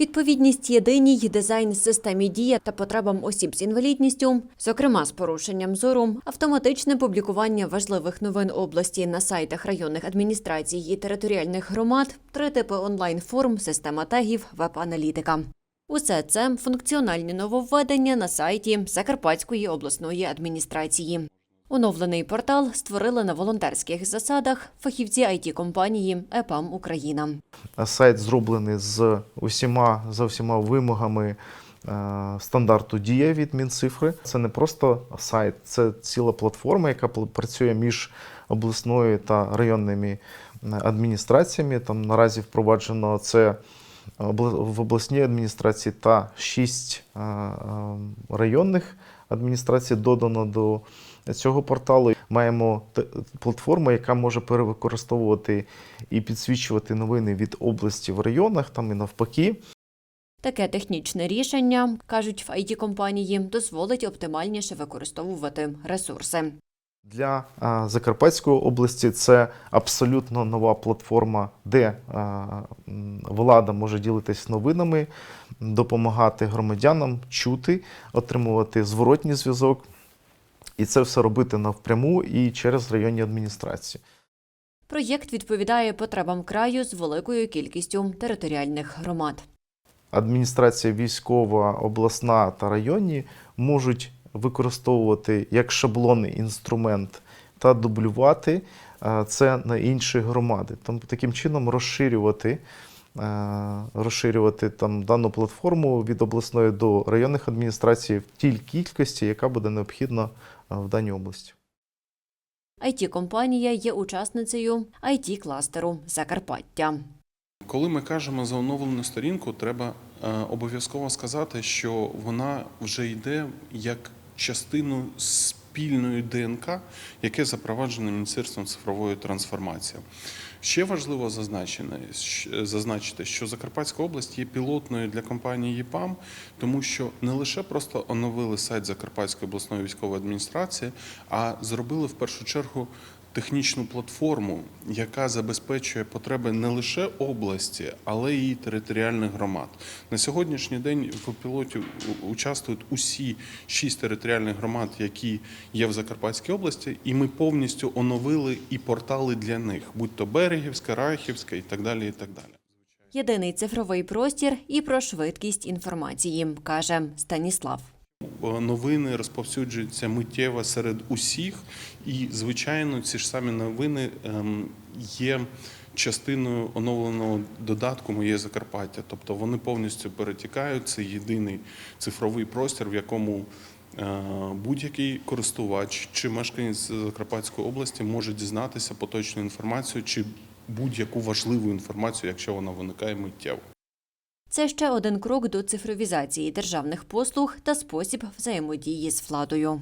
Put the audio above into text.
Відповідність єдиній дизайн системі дія та потребам осіб з інвалідністю, зокрема з порушенням зору, автоматичне публікування важливих новин області на сайтах районних адміністрацій і територіальних громад, три типи онлайн-форм, система тегів, веб-аналітика. Усе це функціональні нововведення на сайті Закарпатської обласної адміністрації. Оновлений портал створили на волонтерських засадах фахівці it компанії ЕПАМ Україна. Сайт зроблений з усіма за всіма вимогами е, стандарту дія від Мінцифри. Це не просто сайт, це ціла платформа, яка працює між обласною та районними е, адміністраціями. Там наразі впроваджено це в обласній адміністрації та шість е, районних адміністрацій додано до цього порталу. Маємо платформу, яка може перевикористовувати і підсвічувати новини від області в районах, там і навпаки. Таке технічне рішення, кажуть в it компанії, дозволить оптимальніше використовувати ресурси. Для Закарпатської області це абсолютно нова платформа, де влада може ділитись новинами, допомагати громадянам чути, отримувати зворотній зв'язок. І це все робити навпряму і через районні адміністрації. Проєкт відповідає потребам краю з великою кількістю територіальних громад. адміністрація військова, обласна та районні можуть використовувати як шаблонний інструмент та дублювати це на інші громади. Там таким чином розширювати, розширювати там дану платформу від обласної до районних адміністрацій в тій кількості, яка буде необхідна в даній області. it компанія є учасницею it кластеру Закарпаття. Коли ми кажемо за оновлену сторінку, треба е, обов'язково сказати, що вона вже йде як частину спільної ДНК, яке запроваджено Міністерством цифрової трансформації. Ще важливо зазначити, що Закарпатська область є пілотною для компанії ЄПАМ, тому що не лише просто оновили сайт Закарпатської обласної військової адміністрації, а зробили в першу чергу технічну платформу, яка забезпечує потреби не лише області, але й територіальних громад. На сьогоднішній день в пілоті участвують усі шість територіальних громад, які є в Закарпатській області, і ми повністю оновили і портали для них, будь то Берегівська, Рахівська і так далі. І так далі. Єдиний цифровий простір і про швидкість інформації, каже Станіслав. Новини розповсюджуються миттєво серед усіх, і звичайно, ці ж самі новини ем, є частиною оновленого додатку Моє Закарпаття. Тобто вони повністю перетікають. Це єдиний цифровий простір, в якому е, будь-який користувач чи мешканець Закарпатської області може дізнатися поточну інформацію чи будь-яку важливу інформацію, якщо вона виникає миттєво. Це ще один крок до цифровізації державних послуг та спосіб взаємодії з владою.